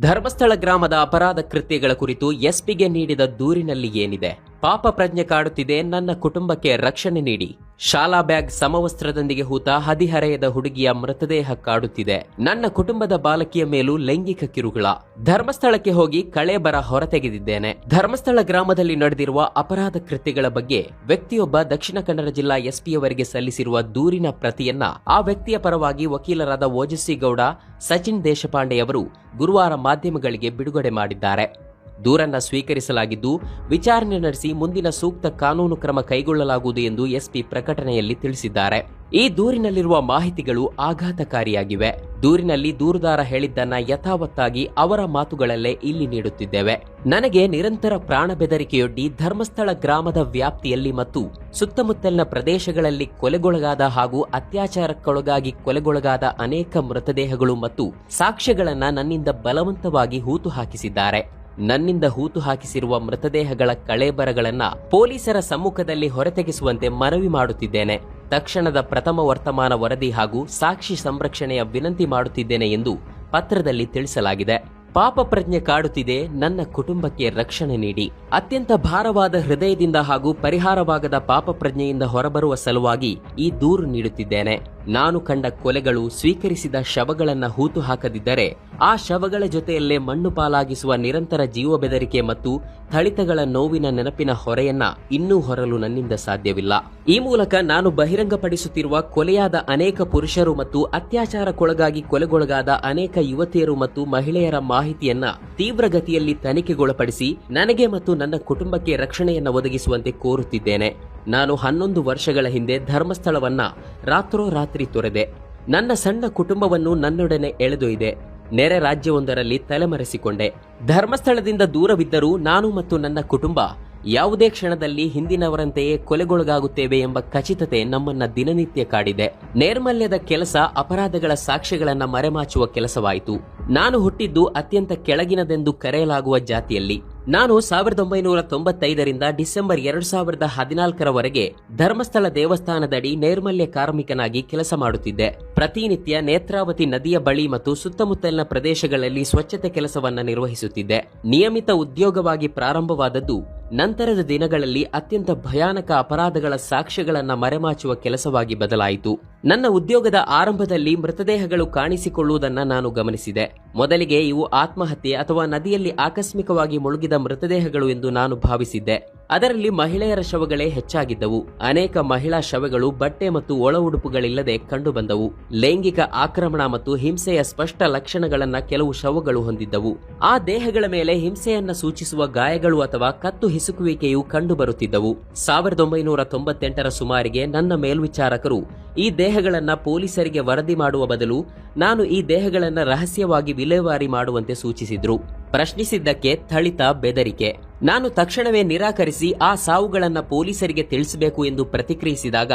ಧರ್ಮಸ್ಥಳ ಗ್ರಾಮದ ಅಪರಾಧ ಕೃತ್ಯಗಳ ಕುರಿತು ಎಸ್ಪಿಗೆ ನೀಡಿದ ದೂರಿನಲ್ಲಿ ಏನಿದೆ? ಪಾಪ ಪ್ರಜ್ಞೆ ಕಾಡುತ್ತಿದೆ, ನನ್ನ ಕುಟುಂಬಕ್ಕೆ ರಕ್ಷಣೆ ನೀಡಿ. ಶಾಲಾ ಬ್ಯಾಗ್ ಸಮವಸ್ತ್ರದೊಂದಿಗೆ ಹೂತ ಹದಿಹರೆಯದ ಹುಡುಗಿಯ ಮೃತದೇಹ ಕಾಡುತ್ತಿದೆ. ನನ್ನ ಕುಟುಂಬದ ಬಾಲಕಿಯ ಮೇಲೂ ಲೈಂಗಿಕ ಕಿರುಕುಳ. ಧರ್ಮಸ್ಥಳಕ್ಕೆ ಹೋಗಿ ಕಳೆ ಬರ ಹೊರತೆಗೆದಿದ್ದೇನೆ ಧರ್ಮಸ್ಥಳ ಗ್ರಾಮದಲ್ಲಿ ನಡೆದಿರುವ ಅಪರಾಧ ಕೃತ್ಯಗಳ ಬಗ್ಗೆ ವ್ಯಕ್ತಿಯೊಬ್ಬ ದಕ್ಷಿಣ ಕನ್ನಡ ಜಿಲ್ಲಾ ಎಸ್ಪಿಯವರಿಗೆ ಸಲ್ಲಿಸಿರುವ ದೂರಿನ ಪ್ರತಿಯನ್ನ ಆ ವ್ಯಕ್ತಿಯ ಪರವಾಗಿ ವಕೀಲರಾದ ಓಜಸ್ವಿ ಗೌಡ, ಸಚಿನ್ ದೇಶಪಾಂಡೆ ಅವರು ಗುರುವಾರ ಮಾಧ್ಯಮಗಳಿಗೆ ಬಿಡುಗಡೆ ಮಾಡಿದ್ದಾರೆ. ದೂರನ್ನ ಸ್ವೀಕರಿಸಲಾಗಿದ್ದು, ವಿಚಾರಣೆ ನಡೆಸಿ ಮುಂದಿನ ಸೂಕ್ತ ಕಾನೂನು ಕ್ರಮ ಕೈಗೊಳ್ಳಲಾಗುವುದು ಎಂದು ಎಸ್ಪಿ ಪ್ರಕಟಣೆಯಲ್ಲಿ ತಿಳಿಸಿದ್ದಾರೆ. ಈ ದೂರಿನಲ್ಲಿರುವ ಮಾಹಿತಿಗಳು ಆಘಾತಕಾರಿಯಾಗಿವೆ. ದೂರಿನಲ್ಲಿ ದೂರುದಾರ ಹೇಳಿದ್ದನ್ನ ಯಥಾವತ್ತಾಗಿ ಅವರ ಮಾತುಗಳಲ್ಲೇ ಇಲ್ಲಿ ನೀಡುತ್ತಿದ್ದೇವೆ. ನನಗೆ ನಿರಂತರ ಪ್ರಾಣ ಬೆದರಿಕೆಯೊಡ್ಡಿ ಧರ್ಮಸ್ಥಳ ಗ್ರಾಮದ ವ್ಯಾಪ್ತಿಯಲ್ಲಿ ಮತ್ತು ಸುತ್ತಮುತ್ತಲಿನ ಪ್ರದೇಶಗಳಲ್ಲಿ ಕೊಲೆಗೊಳಗಾದ ಹಾಗೂ ಅತ್ಯಾಚಾರಕ್ಕೊಳಗಾಗಿ ಕೊಲೆಗೊಳಗಾದ ಅನೇಕ ಮೃತದೇಹಗಳು ಮತ್ತು ಸಾಕ್ಷ್ಯಗಳನ್ನ ನನ್ನಿಂದ ಬಲವಂತವಾಗಿ ಹೂತು ಹಾಕಿಸಿದ್ದಾರೆ. ನನ್ನಿಂದ ಹೂತು ಹಾಕಿಸಿರುವ ಮೃತದೇಹಗಳ ಕಳೇಬರಗಳನ್ನ ಪೊಲೀಸರ ಸಮ್ಮುಖದಲ್ಲಿ ಹೊರತೆಗೆಸುವಂತೆ ಮನವಿ ಮಾಡುತ್ತಿದ್ದೇನೆ. ತಕ್ಷಣದ ಪ್ರಥಮ ವರ್ತಮಾನ ವರದಿ ಹಾಗೂ ಸಾಕ್ಷಿ ಸಂರಕ್ಷಣೆಯ ವಿನಂತಿ ಮಾಡುತ್ತಿದ್ದೇನೆ ಎಂದು ಪತ್ರದಲ್ಲಿ ತಿಳಿಸಲಾಗಿದೆ. ಪಾಪ ಪ್ರಜ್ಞೆ ಕಾಡುತ್ತಿದೆ, ನನ್ನ ಕುಟುಂಬಕ್ಕೆ ರಕ್ಷಣೆ ನೀಡಿ. ಅತ್ಯಂತ ಭಾರವಾದ ಹೃದಯದಿಂದ ಹಾಗೂ ಪರಿಹಾರವಾಗದ ಪಾಪ ಪ್ರಜ್ಞೆಯಿಂದ ಹೊರಬರುವ ಸಲುವಾಗಿ ಈ ದೂರು ನೀಡುತ್ತಿದ್ದೇನೆ. ನಾನು ಕಂಡ ಕೊಲೆಗಳು ಸ್ವೀಕರಿಸಿದ ಶವಗಳನ್ನ ಹೂತು ಹಾಕದಿದ್ದರೆ ಆ ಶವಗಳ ಜೊತೆಯಲ್ಲೇ ಮಣ್ಣು ಪಾಲಾಗಿಸುವ ನಿರಂತರ ಜೀವ ಬೆದರಿಕೆ ಮತ್ತು ಥಳಿತಗಳ ನೋವಿನ ನೆನಪಿನ ಹೊರೆಯನ್ನ ಇನ್ನೂ ಹೊರಲು ನನ್ನಿಂದ ಸಾಧ್ಯವಿಲ್ಲ. ಈ ಮೂಲಕ ನಾನು ಬಹಿರಂಗಪಡಿಸುತ್ತಿರುವ ಕೊಲೆಯಾದ ಅನೇಕ ಪುರುಷರು ಮತ್ತು ಅತ್ಯಾಚಾರಕ್ಕೊಳಗಾಗಿ ಕೊಲೆಗೊಳಗಾದ ಅನೇಕ ಯುವತಿಯರು ಮತ್ತು ಮಹಿಳೆಯರ ಮಾಹಿತಿಯನ್ನ ತೀವ್ರಗತಿಯಲ್ಲಿ ತನಿಖೆಗೊಳಪಡಿಸಿ ನನಗೆ ಮತ್ತು ನನ್ನ ಕುಟುಂಬಕ್ಕೆ ರಕ್ಷಣೆಯನ್ನು ಒದಗಿಸುವಂತೆ ಕೋರುತ್ತಿದ್ದೇನೆ. ನಾನು ಹನ್ನೊಂದು ವರ್ಷಗಳ ಹಿಂದೆ ಧರ್ಮಸ್ಥಳವನ್ನ ರಾತ್ರೋರಾತ್ರಿ ತೊರೆದೆ. ನನ್ನ ಸಣ್ಣ ಕುಟುಂಬವನ್ನು ನನ್ನೊಡನೆ ಎಳೆದೊಯ್ದೆ. ನೆರೆ ರಾಜ್ಯವೊಂದರಲ್ಲಿ ತಲೆಮರೆಸಿಕೊಂಡೆ. ಧರ್ಮಸ್ಥಳದಿಂದ ದೂರವಿದ್ದರೂ ನಾನು ಮತ್ತು ನನ್ನ ಕುಟುಂಬ ಯಾವುದೇ ಕ್ಷಣದಲ್ಲಿ ಹಿಂದಿನವರಂತೆಯೇ ಕೊಲೆಗೊಳಗಾಗುತ್ತೇವೆ ಎಂಬ ಖಚಿತತೆ ನಮ್ಮನ್ನ ದಿನನಿತ್ಯ ಕಾಡಿದೆ. ನೈರ್ಮಲ್ಯದ ಕೆಲಸ ಅಪರಾಧಗಳ ಸಾಕ್ಷ್ಯಗಳನ್ನ ಮರೆಮಾಚುವ ಕೆಲಸವಾಯಿತು. ನಾನು ಹುಟ್ಟಿದ್ದು ಅತ್ಯಂತ ಕೆಳಗಿನದೆಂದು ಕರೆಯಲಾಗುವ ಜಾತಿಯಲ್ಲಿ. ನಾನು ಸಾವಿರದ ಒಂಬೈನೂರ ತೊಂಬತ್ತೈದರಿಂದ ಡಿಸೆಂಬರ್ ಎರಡು ಸಾವಿರದ ಹದಿನಾಲ್ಕರವರೆಗೆ ಧರ್ಮಸ್ಥಳ ದೇವಸ್ಥಾನದಡಿ ನೈರ್ಮಲ್ಯ ಕಾರ್ಮಿಕನಾಗಿ ಕೆಲಸ ಮಾಡುತ್ತಿದ್ದೆ. ಪ್ರತಿನಿತ್ಯ ನೇತ್ರಾವತಿ ನದಿಯ ಬಳಿ ಮತ್ತು ಸುತ್ತಮುತ್ತಲಿನ ಪ್ರದೇಶಗಳಲ್ಲಿ ಸ್ವಚ್ಛತೆ ಕೆಲಸವನ್ನು ನಿರ್ವಹಿಸುತ್ತಿದ್ದೆ ನಿಯಮಿತ ಉದ್ಯೋಗವಾಗಿ ಪ್ರಾರಂಭವಾದದ್ದು ನಂತರದ ದಿನಗಳಲ್ಲಿ ಅತ್ಯಂತ ಭಯಾನಕ ಅಪರಾಧಗಳ ಸಾಕ್ಷ್ಯಗಳನ್ನು ಮರೆಮಾಚುವ ಕೆಲಸವಾಗಿ ಬದಲಾಯಿತು. ನನ್ನ ಉದ್ಯೋಗದ ಆರಂಭದಲ್ಲಿ ಮೃತದೇಹಗಳು ಕಾಣಿಸಿಕೊಳ್ಳುವುದನ್ನು ನಾನು ಗಮನಿಸಿದೆ. ಮೊದಲಿಗೆ ಇವು ಆತ್ಮಹತ್ಯೆ ಅಥವಾ ನದಿಯಲ್ಲಿ ಆಕಸ್ಮಿಕವಾಗಿ ಮುಳುಗಿದ ಮೃತದೇಹಗಳು ಎಂದು ನಾನು ಭಾವಿಸಿದ್ದೆ. ಅದರಲ್ಲಿ ಮಹಿಳೆಯರ ಶವಗಳೇ ಹೆಚ್ಚಾಗಿದ್ದವು. ಅನೇಕ ಮಹಿಳಾ ಶವಗಳು ಬಟ್ಟೆ ಮತ್ತು ಒಳ ಉಡುಪುಗಳಿಲ್ಲದೆ ಕಂಡುಬಂದವು. ಲೈಂಗಿಕ ಆಕ್ರಮಣ ಮತ್ತು ಹಿಂಸೆಯ ಸ್ಪಷ್ಟ ಲಕ್ಷಣಗಳನ್ನ ಕೆಲವು ಶವಗಳು ಹೊಂದಿದ್ದವು. ಆ ದೇಹಗಳ ಮೇಲೆ ಹಿಂಸೆಯನ್ನ ಸೂಚಿಸುವ ಗಾಯಗಳು ಅಥವಾ ಕತ್ತು ಹಿಸುಕುವಿಕೆಯು ಕಂಡುಬರುತ್ತಿದ್ದವು. ಸಾವಿರದ ಒಂಬೈನೂರ ತೊಂಬತ್ತೆಂಟರ ಸುಮಾರಿಗೆ ನನ್ನ ಮೇಲ್ವಿಚಾರಕರು ಈ ದೇಹಗಳನ್ನ ಪೊಲೀಸರಿಗೆ ವರದಿ ಮಾಡುವ ಬದಲು ನಾನು ಈ ದೇಹಗಳನ್ನ ರಹಸ್ಯವಾಗಿ ವಿಲೇವಾರಿ ಮಾಡುವಂತೆ ಸೂಚಿಸಿದ್ರು. ಪ್ರಶ್ನಿಸಿದ್ದಕ್ಕೆ ಥಳಿತ ಬೆದರಿಕೆ. ನಾನು ತಕ್ಷಣವೇ ನಿರಾಕರಿಸಿ ಆ ಸಾವುಗಳನ್ನು ಪೊಲೀಸರಿಗೆ ತಿಳಿಸಬೇಕು ಎಂದು ಪ್ರತಿಕ್ರಿಯಿಸಿದಾಗ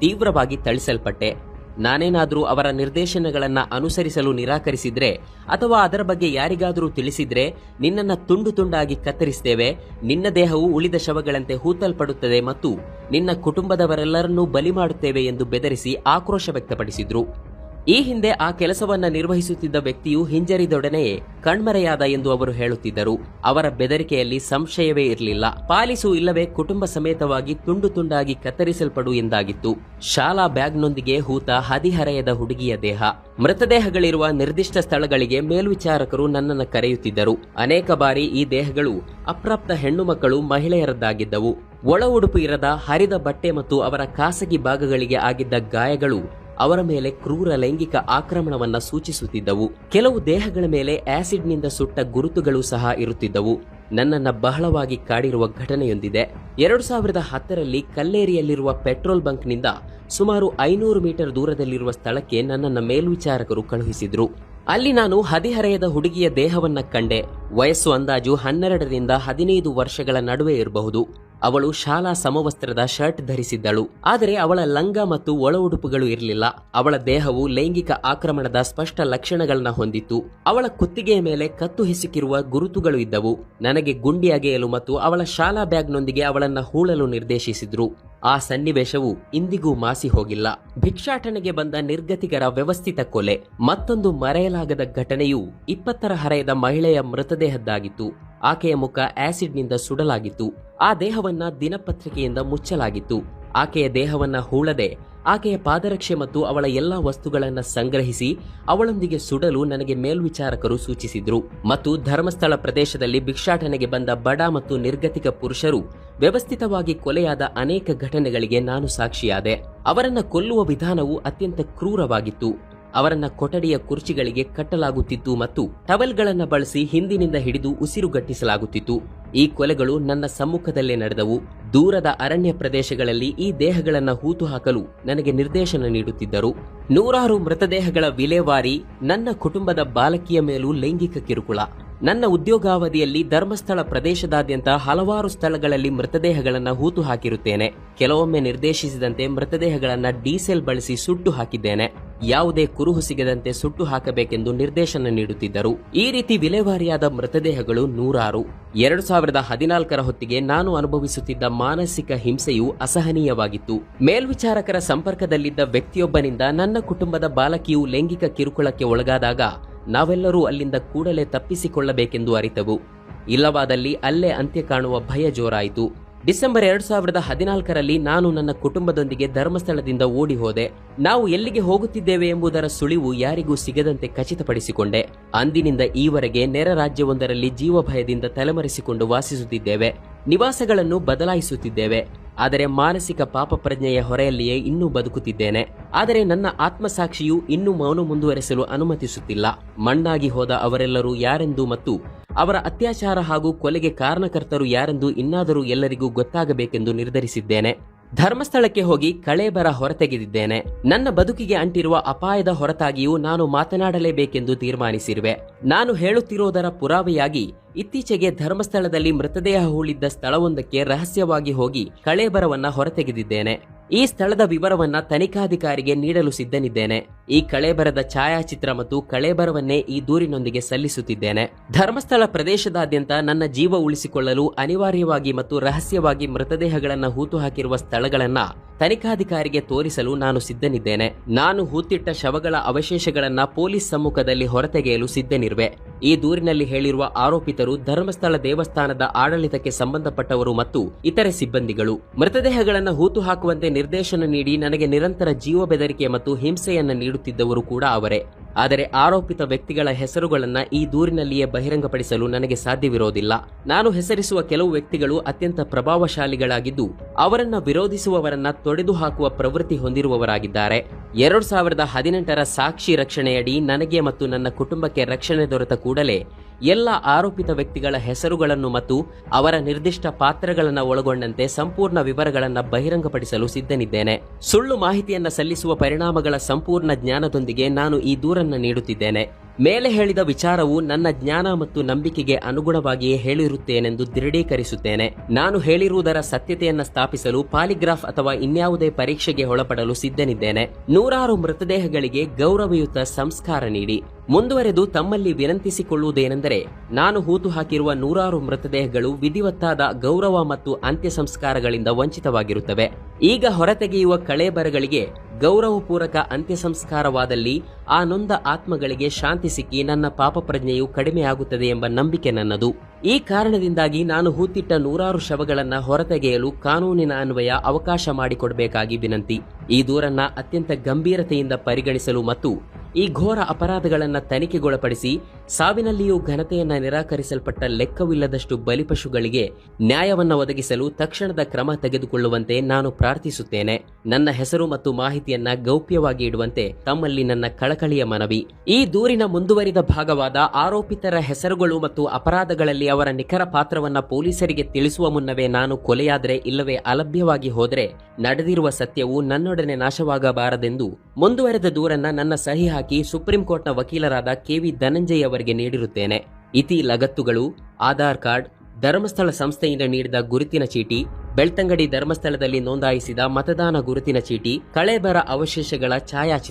ತೀವ್ರವಾಗಿ ಥಳಿಸಲ್ಪಟ್ಟೆ. ನಾನೇನಾದರೂ ಅವರ ನಿರ್ದೇಶನಗಳನ್ನು ಅನುಸರಿಸಲು ನಿರಾಕರಿಸಿದ್ರೆ ಅಥವಾ ಅದರ ಬಗ್ಗೆ ಯಾರಿಗಾದರೂ ತಿಳಿಸಿದ್ರೆ ನಿನ್ನನ್ನು ತುಂಡು ತುಂಡಾಗಿ ಕತ್ತರಿಸ್ತೇವೆ, ನಿನ್ನ ದೇಹವು ಉಳಿದ ಶವಗಳಂತೆ ಹೂತಲ್ಪಡುತ್ತದೆ ಮತ್ತು ನಿನ್ನ ಕುಟುಂಬದವರೆಲ್ಲರನ್ನೂ ಬಲಿ ಮಾಡುತ್ತೇವೆ ಎಂದು ಬೆದರಿಸಿ ಆಕ್ರೋಶ ವ್ಯಕ್ತಪಡಿಸಿದ್ರು. ಈ ಹಿಂದೆ ಆ ಕೆಲಸವನ್ನ ನಿರ್ವಹಿಸುತ್ತಿದ್ದ ವ್ಯಕ್ತಿಯು ಹಿಂಜರಿದೊಡನೆಯೇ ಕಣ್ಮರೆಯಾದ ಎಂದು ಅವರು ಹೇಳುತ್ತಿದ್ದರು. ಅವರ ಬೆದರಿಕೆಯಲ್ಲಿ ಸಂಶಯವೇ ಇರಲಿಲ್ಲ. ಪಾಲಿಸು ಇಲ್ಲವೇ ಕುಟುಂಬ ಸಮೇತವಾಗಿ ತುಂಡು ತುಂಡಾಗಿ ಕತ್ತರಿಸಲ್ಪಡು ಎಂದಾಗಿತ್ತು. ಶಾಲಾ ಬ್ಯಾಗ್ನೊಂದಿಗೆ ಹೂತ ಹದಿಹರೆಯದ ಹುಡುಗಿಯ ದೇಹ. ಮೃತದೇಹಗಳಿರುವ ನಿರ್ದಿಷ್ಟ ಸ್ಥಳಗಳಿಗೆ ಮೇಲ್ವಿಚಾರಕರು ನನ್ನನ್ನು ಕರೆಯುತ್ತಿದ್ದರು. ಅನೇಕ ಬಾರಿ ಈ ದೇಹಗಳು ಅಪ್ರಾಪ್ತ ಹೆಣ್ಣು ಮಕ್ಕಳು ಮಹಿಳೆಯರದ್ದಾಗಿದ್ದವು. ಒಳ ಉಡುಪು ಇರದ ಹರಿದ ಬಟ್ಟೆ ಮತ್ತು ಅವರ ಖಾಸಗಿ ಭಾಗಗಳಿಗೆ ಆಗಿದ್ದ ಗಾಯಗಳು ಅವರ ಮೇಲೆ ಕ್ರೂರ ಲೈಂಗಿಕ ಆಕ್ರಮಣವನ್ನ ಸೂಚಿಸುತ್ತಿದ್ದವು. ಕೆಲವು ದೇಹಗಳ ಮೇಲೆ ಆಸಿಡ್ನಿಂದ ಸುಟ್ಟ ಗುರುತುಗಳು ಸಹ ಇರುತ್ತಿದ್ದವು. ನನ್ನನ್ನ ಬಹಳವಾಗಿ ಕಾಡಿರುವ ಘಟನೆಯೊಂದಿದೆ. ಎರಡು ಸಾವಿರದ ಹತ್ತರಲ್ಲಿ ಕಲ್ಲೇರಿಯಲ್ಲಿರುವ ಪೆಟ್ರೋಲ್ ಬಂಕ್ನಿಂದ ಸುಮಾರು ಐನೂರು ಮೀಟರ್ ದೂರದಲ್ಲಿರುವ ಸ್ಥಳಕ್ಕೆ ನನ್ನನ್ನ ಮೇಲ್ವಿಚಾರಕರು ಕಳುಹಿಸಿದ್ರು. ಅಲ್ಲಿ ನಾನು ಹದಿಹರೆಯದ ಹುಡುಗಿಯ ದೇಹವನ್ನ ಕಂಡೆ. ವಯಸ್ಸು ಅಂದಾಜು ಹನ್ನೆರಡರಿಂದ ಹದಿನೈದು ವರ್ಷಗಳ ನಡುವೆ ಇರಬಹುದು. ಅವಳು ಶಾಲಾ ಸಮವಸ್ತ್ರದ ಶರ್ಟ್ ಧರಿಸಿದ್ದಳು. ಆದರೆ ಅವಳ ಲಂಗ ಮತ್ತು ಒಳ ಉಡುಪುಗಳು ಇರಲಿಲ್ಲ. ಅವಳ ದೇಹವು ಲೈಂಗಿಕ ಆಕ್ರಮಣದ ಸ್ಪಷ್ಟ ಲಕ್ಷಣಗಳನ್ನ ಹೊಂದಿತ್ತು. ಅವಳ ಕುತ್ತಿಗೆಯ ಮೇಲೆ ಕತ್ತು ಹಿಸುಕಿರುವ ಗುರುತುಗಳು ಇದ್ದವು. ನನಗೆ ಗುಂಡಿ ಅಗೆಯಲು ಮತ್ತು ಅವಳ ಶಾಲಾ ಬ್ಯಾಗ್ನೊಂದಿಗೆ ಅವಳನ್ನ ಹೂಳಲು ನಿರ್ದೇಶಿಸಿದ್ರು. ಆ ಸನ್ನಿವೇಶವು ಇಂದಿಗೂ ಮಾಸಿ ಹೋಗಿಲ್ಲ. ಭಿಕ್ಷಾಟನೆಗೆ ಬಂದ ನಿರ್ಗತಿಕರ ವ್ಯವಸ್ಥಿತ ಕೊಲೆ. ಮತ್ತೊಂದು ಮರೆಯಲಾಗದ ಘಟನೆಯು ಇಪ್ಪತ್ತರ ಹರೆಯದ ಮಹಿಳೆಯ ಮೃತದೇಹದ್ದಾಗಿತ್ತು. ಆಕೆಯ ಮುಖ ಆಸಿಡ್ನಿಂದ ಸುಡಲಾಗಿತ್ತು. ಆ ದೇಹವನ್ನ ದಿನಪತ್ರಿಕೆಯಿಂದ ಮುಚ್ಚಲಾಗಿತ್ತು. ಆಕೆಯ ದೇಹವನ್ನ ಹೂಳದೆ, ಆಕೆಯ ಪಾದರಕ್ಷೆ ಮತ್ತು ಅವಳ ಎಲ್ಲಾ ವಸ್ತುಗಳನ್ನ ಸಂಗ್ರಹಿಸಿ ಅವಳೊಂದಿಗೆ ಸುಡಲು ನನಗೆ ಮೇಲ್ವಿಚಾರಕರು ಸೂಚಿಸಿದ್ರು. ಮತ್ತು ಧರ್ಮಸ್ಥಳ ಪ್ರದೇಶದಲ್ಲಿ ಭಿಕ್ಷಾಟನೆಗೆ ಬಂದ ಬಡ ಮತ್ತು ನಿರ್ಗತಿಕ ಪುರುಷರು ವ್ಯವಸ್ಥಿತವಾಗಿ ಕೊಲೆಯಾದ ಅನೇಕ ಘಟನೆಗಳಿಗೆ ನಾನು ಸಾಕ್ಷಿಯಾದೆ. ಅವರನ್ನ ಕೊಲ್ಲುವ ವಿಧಾನವು ಅತ್ಯಂತ ಕ್ರೂರವಾಗಿತ್ತು. ಅವರನ್ನ ಕೊಠಡಿಯ ಕುರ್ಚಿಗಳಿಗೆ ಕಟ್ಟಲಾಗುತ್ತಿತ್ತು ಮತ್ತು ಟವಲ್ಗಳನ್ನು ಬಳಸಿ ಹಿಂದಿನಿಂದ ಹಿಡಿದು ಉಸಿರುಗಟ್ಟಿಸಲಾಗುತ್ತಿತ್ತು ಈ ಕೊಲೆಗಳು ನನ್ನ ಸಮ್ಮುಖದಲ್ಲೇ ನಡೆದವು. ದೂರದ ಅರಣ್ಯ ಪ್ರದೇಶಗಳಲ್ಲಿ ಈ ದೇಹಗಳನ್ನು ಹೂತು ಹಾಕಲು ನನಗೆ ನಿರ್ದೇಶನ ನೀಡುತ್ತಿದ್ದರು. ನೂರಾರು ಮೃತದೇಹಗಳ ವಿಲೇವಾರಿ ನನ್ನ ಕುಟುಂಬದ ಬಾಲಕಿಯ ಮೇಲೂ ಲೈಂಗಿಕ ಕಿರುಕುಳ. ನನ್ನ ಉದ್ಯೋಗಾವಧಿಯಲ್ಲಿ ಧರ್ಮಸ್ಥಳ ಪ್ರದೇಶದಾದ್ಯಂತ ಹಲವಾರು ಸ್ಥಳಗಳಲ್ಲಿ ಮೃತದೇಹಗಳನ್ನು ಹೂತು ಹಾಕಿರುತ್ತೇನೆ. ಕೆಲವೊಮ್ಮೆ ನಿರ್ದೇಶಿಸಿದಂತೆ ಮೃತದೇಹಗಳನ್ನು ಡೀಸೆಲ್ ಬಳಸಿ ಸುಟ್ಟು ಹಾಕಿದ್ದೇನೆ. ಯಾವುದೇ ಕುರುಹು ಸಿಗದಂತೆ ಸುಟ್ಟು ಹಾಕಬೇಕೆಂದು ನಿರ್ದೇಶನ ನೀಡುತ್ತಿದ್ದರು. ಈ ರೀತಿ ವಿಲೇವಾರಿಯಾದ ಮೃತದೇಹಗಳು ನೂರಾರು. ಎರಡು ಸಾವಿರದ ಹದಿನಾಲ್ಕರ ಹೊತ್ತಿಗೆ ನಾನು ಅನುಭವಿಸುತ್ತಿದ್ದ ಮಾನಸಿಕ ಹಿಂಸೆಯು ಅಸಹನೀಯವಾಗಿತ್ತು. ಮೇಲ್ವಿಚಾರಕರ ಸಂಪರ್ಕದಲ್ಲಿದ್ದ ವ್ಯಕ್ತಿಯೊಬ್ಬನಿಂದ ನನ್ನ ಕುಟುಂಬದ ಬಾಲಕಿಯು ಲೈಂಗಿಕ ಕಿರುಕುಳಕ್ಕೆ ಒಳಗಾದಾಗ ನಾವೆಲ್ಲರೂ ಅಲ್ಲಿಂದ ಕೂಡಲೇ ತಪ್ಪಿಸಿಕೊಳ್ಳಬೇಕೆಂದು ಅರಿತವು. ಇಲ್ಲವಾದಲ್ಲಿ ಅಲ್ಲೇ ಅಂತ್ಯ ಕಾಣುವ ಭಯ ಜೋರಾಯಿತು. ಡಿಸೆಂಬರ್ ಎರಡ್ ಸಾವಿರದ ಹದಿನಾಲ್ಕರಲ್ಲಿ ನಾನು ನನ್ನ ಕುಟುಂಬದೊಂದಿಗೆ ಧರ್ಮಸ್ಥಳದಿಂದ ಓಡಿ ಹೋದೆ. ನಾವು ಎಲ್ಲಿಗೆ ಹೋಗುತ್ತಿದ್ದೇವೆ ಎಂಬುದರ ಸುಳಿವು ಯಾರಿಗೂ ಸಿಗದಂತೆ ಖಚಿತಪಡಿಸಿಕೊಂಡೆ. ಅಂದಿನಿಂದ ಈವರೆಗೆ ನೆರ ರಾಜ್ಯವೊಂದರಲ್ಲಿ ಜೀವಭಯದಿಂದ ತಲೆಮರೆಸಿಕೊಂಡು ವಾಸಿಸುತ್ತಿದ್ದೇವೆ. ನಿವಾಸಗಳನ್ನು ಬದಲಾಯಿಸುತ್ತಿದ್ದೇವೆ. ಆದರೆ ಮಾನಸಿಕ ಪಾಪ ಪ್ರಜ್ಞೆಯ ಹೊರೆಯಲ್ಲಿಯೇ ಇನ್ನೂ ಬದುಕುತ್ತಿದ್ದೇನೆ. ಆದರೆ ನನ್ನ ಆತ್ಮಸಾಕ್ಷಿಯು ಇನ್ನೂ ಮೌನ ಮುಂದುವರೆಸಲು ಅನುಮತಿಸುತ್ತಿಲ್ಲ. ಮಣ್ಣಾಗಿ ಹೋದ ಅವರೆಲ್ಲರೂ ಯಾರೆಂದು ಮತ್ತು ಅವರ ಅತ್ಯಾಚಾರ ಹಾಗೂ ಕೊಲೆಗೆ ಕಾರಣಕರ್ತರು ಯಾರೆಂದು ಇನ್ನಾದರೂ ಎಲ್ಲರಿಗೂ ಗೊತ್ತಾಗಬೇಕೆಂದು ನಿರ್ಧರಿಸಿದ್ದೇನೆ. ಧರ್ಮಸ್ಥಳಕ್ಕೆ ಹೋಗಿ ಕಳೇಬರ ಹೊರತೆಗೆದಿದ್ದೇನೆ. ನನ್ನ ಬದುಕಿಗೆ ಅಂಟಿರುವ ಅಪಾಯದ ಹೊರತಾಗಿಯೂ ನಾನು ಮಾತನಾಡಲೇಬೇಕೆಂದು ತೀರ್ಮಾನಿಸಿರುವೆ. ನಾನು ಹೇಳುತ್ತಿರುವುದರ ಪುರಾವೆಯಾಗಿ ಇತ್ತೀಚೆಗೆ ಧರ್ಮಸ್ಥಳದಲ್ಲಿ ಮೃತದೇಹ ಹೂಳಿದ್ದ ಸ್ಥಳವೊಂದಕ್ಕೆ ರಹಸ್ಯವಾಗಿ ಹೋಗಿ ಕಳೇಬರವನ್ನ ಹೊರತೆಗೆದಿದ್ದೇನೆ. ಈ ಸ್ಥಳದ ವಿವರವನ್ನ ತನಿಖಾಧಿಕಾರಿಗೆ ನೀಡಲು ಸಿದ್ಧನಿದ್ದೇನೆ. ಈ ಕಳೇಬರದ ಛಾಯಾಚಿತ್ರ ಮತ್ತು ಕಳೇಬರವನ್ನೇ ಈ ದೂರಿನೊಂದಿಗೆ ಸಲ್ಲಿಸುತ್ತಿದ್ದೇನೆ. ಧರ್ಮಸ್ಥಳ ಪ್ರದೇಶದಾದ್ಯಂತ ನನ್ನ ಜೀವ ಉಳಿಸಿಕೊಳ್ಳಲು ಅನಿವಾರ್ಯವಾಗಿ ಮತ್ತು ರಹಸ್ಯವಾಗಿ ಮೃತದೇಹಗಳನ್ನು ಹೂತು ಹಾಕಿರುವ ಸ್ಥಳಗಳನ್ನ ತನಿಖಾಧಿಕಾರಿಗೆ ತೋರಿಸಲು ನಾನು ಸಿದ್ಧನಿದ್ದೇನೆ. ನಾನು ಹೂತಿಟ್ಟ ಶವಗಳ ಅವಶೇಷಗಳನ್ನ ಪೊಲೀಸ್ ಸಮ್ಮುಖದಲ್ಲಿ ಹೊರತೆಗೆಯಲು ಸಿದ್ಧನಿರುವೆ. ಈ ದೂರಿನಲ್ಲಿ ಹೇಳಿರುವ ಆರೋಪಿತರು ಧರ್ಮಸ್ಥಳ ದೇವಸ್ಥಾನದ ಆಡಳಿತಕ್ಕೆ ಸಂಬಂಧಪಟ್ಟವರು ಮತ್ತು ಇತರೆ ಸಿಬ್ಬಂದಿಗಳು. ಮೃತದೇಹಗಳನ್ನು ಹೂತು ಹಾಕುವಂತೆ ನಿರ್ದೇಶನ ನೀಡಿ ನನಗೆ ನಿರಂತರ ಜೀವ ಬೆದರಿಕೆ ಮತ್ತು ಹಿಂಸೆಯನ್ನು ನೀಡುತ್ತಿದ್ದವರು ಕೂಡ ಅವರೇ. ಆದರೆ ಆರೋಪಿತ ವ್ಯಕ್ತಿಗಳ ಹೆಸರುಗಳನ್ನು ಈ ದೂರಿನಲ್ಲಿಯೇ ಬಹಿರಂಗಪಡಿಸಲು ನನಗೆ ಸಾಧ್ಯವಿರೋದಿಲ್ಲ. ನಾನು ಹೆಸರಿಸುವ ಕೆಲವು ವ್ಯಕ್ತಿಗಳು ಅತ್ಯಂತ ಪ್ರಭಾವಶಾಲಿಗಳಾಗಿದ್ದು, ಅವರನ್ನು ವಿರೋಧಿಸುವವರನ್ನ ತೊಡೆದು ಹಾಕುವ ಪ್ರವೃತ್ತಿ ಹೊಂದಿರುವವರಾಗಿದ್ದಾರೆ. ಎರಡು ಸಾವಿರದ ಹದಿನೆಂಟರ ಸಾಕ್ಷಿ ರಕ್ಷಣೆಯಡಿ ನನಗೆ ಮತ್ತು ನನ್ನ ಕುಟುಂಬಕ್ಕೆ ರಕ್ಷಣೆ ದೊರೆತ ಕೂಡಲೇ ಎಲ್ಲ ಆರೋಪಿತ ವ್ಯಕ್ತಿಗಳ ಹೆಸರುಗಳನ್ನು ಮತ್ತು ಅವರ ನಿರ್ದಿಷ್ಟ ಪಾತ್ರಗಳನ್ನು ಒಳಗೊಂಡಂತೆ ಸಂಪೂರ್ಣ ವಿವರಗಳನ್ನು ಬಹಿರಂಗಪಡಿಸಲು ಸಿದ್ಧನಿದ್ದೇನೆ. ಸುಳ್ಳು ಮಾಹಿತಿಯನ್ನು ಸಲ್ಲಿಸುವ ಪರಿಣಾಮಗಳ ಸಂಪೂರ್ಣ ಜ್ಞಾನದೊಂದಿಗೆ ನಾನು ಈ ದೂರನ್ನು ನೀಡುತ್ತಿದ್ದೇನೆ. ಮೇಲೆ ಹೇಳಿದ ವಿಚಾರವು ನನ್ನ ಜ್ಞಾನ ಮತ್ತು ನಂಬಿಕೆಗೆ ಅನುಗುಣವಾಗಿಯೇ ಹೇಳಿರುತ್ತೇನೆಂದು ದೃಢೀಕರಿಸುತ್ತೇನೆ. ನಾನು ಹೇಳಿರುವುದರ ಸತ್ಯತೆಯನ್ನು ಸ್ಥಾಪಿಸಲು ಪಾಲಿಗ್ರಾಫ್ ಅಥವಾ ಇನ್ಯಾವುದೇ ಪರೀಕ್ಷೆಗೆ ಒಳಪಡಲು ಸಿದ್ಧನಿದ್ದೇನೆ. ನೂರಾರು ಮೃತದೇಹಗಳಿಗೆ ಗೌರವಯುತ ಸಂಸ್ಕಾರ ನೀಡಿ. ಮುಂದುವರೆದು ತಮ್ಮಲ್ಲಿ ವಿನಂತಿಸಿಕೊಳ್ಳುವುದೇನೆಂದರೆ, ನಾನು ಹೂತು ಹಾಕಿರುವ ನೂರಾರು ಮೃತದೇಹಗಳು ವಿಧಿವತ್ತಾದ ಗೌರವ ಮತ್ತು ಅಂತ್ಯ ಸಂಸ್ಕಾರಗಳಿಂದ ವಂಚಿತವಾಗಿರುತ್ತವೆ. ಈಗ ಹೊರತೆಗೆಯುವ ಕಳೇಬರಗಳಿಗೆ ಗೌರವಪೂರಕ ಅಂತ್ಯ ಸಂಸ್ಕಾರವಾದಲ್ಲಿ ಆ ನೊಂದ ಆತ್ಮಗಳಿಗೆ ಶಾಂತಿ ಸಿಕ್ಕಿ ನನ್ನ ಪಾಪ ಪ್ರಜ್ಞೆಯು ಕಡಿಮೆಯಾಗುತ್ತದೆ ಎಂಬ ನಂಬಿಕೆ ನನ್ನದು. ಈ ಕಾರಣದಿಂದಾಗಿ ನಾನು ಹೂತಿಟ್ಟ ನೂರಾರು ಶವಗಳನ್ನು ಹೊರತೆಗೆಯಲು ಕಾನೂನಿನ ಅನ್ವಯ ಅವಕಾಶ ಮಾಡಿಕೊಡಬೇಕಾಗಿ ವಿನಂತಿ. ಈ ದೂರನ್ನ ಅತ್ಯಂತ ಗಂಭೀರತೆಯಿಂದ ಪರಿಗಣಿಸಲು ಮತ್ತು ಈ ಘೋರ ಅಪರಾಧಗಳನ್ನು ತನಿಖೆಗೊಳಪಡಿಸಿ ಸಾವಿನಲ್ಲಿಯೂ ಘನತೆಯನ್ನ ನಿರಾಕರಿಸಲ್ಪಟ್ಟ ಲೆಕ್ಕವಿಲ್ಲದಷ್ಟು ಬಲಿಪಶುಗಳಿಗೆ ನ್ಯಾಯವನ್ನ ಒದಗಿಸಲು ತಕ್ಷಣದ ಕ್ರಮ ತೆಗೆದುಕೊಳ್ಳುವಂತೆ ನಾನು ಪ್ರಾರ್ಥಿಸುತ್ತೇನೆ. ನನ್ನ ಹೆಸರು ಮತ್ತು ಮಾಹಿತಿಯನ್ನ ಗೌಪ್ಯವಾಗಿ ಇಡುವಂತೆ ತಮ್ಮಲ್ಲಿ ನನ್ನ ಕಳಕಳಿಯ ಮನವಿ. ಈ ದೂರಿನ ಮುಂದುವರಿದ ಭಾಗವಾದ ಆರೋಪಿತರ ಹೆಸರುಗಳು ಮತ್ತು ಅಪರಾಧಗಳಲ್ಲಿ ಅವರ ನಿಖರ ಪಾತ್ರವನ್ನ ಪೊಲೀಸರಿಗೆ ತಿಳಿಸುವ ಮುನ್ನವೇ ನಾನು ಕೊಲೆಯಾದರೆ ಇಲ್ಲವೇ ಅಲಭ್ಯವಾಗಿ ಹೋದರೆ ನಡೆದಿರುವ ಸತ್ಯವು ನನ್ನೊಡನೆ ನಾಶವಾಗಬಾರದೆಂದು ಮುಂದುವರೆದ ದೂರನ್ನ ನನ್ನ ಸಹಿ ಹಾಕಿ ಸುಪ್ರೀಂ ಕೋರ್ಟ್ನ ವಕೀಲರಾದ ಕೆವಿ ಧನಂಜಯ್ ಅವರಿಗೆ ನೀಡಿರುತ್ತೇನೆ. ಇತಿ ಲಗತ್ತುಗಳು, ಆಧಾರ್ ಕಾರ್ಡ್, ಧರ್ಮಸ್ಥಳ ಸಂಸ್ಥೆಯಿಂದ ನೀಡಿದ ಗುರುತಿನ ಚೀಟಿ, ಬೆಳ್ತಂಗಡಿ ಧರ್ಮಸ್ಥಳದಲ್ಲಿ ನೋಂದಾಯಿಸಿದ ಮತದಾನ ಗುರುತಿನ ಚೀಟಿ, ಕಳೆಬರ ಅವಶೇಷಗಳ ಛಾಯಾಚಿತ್ರ.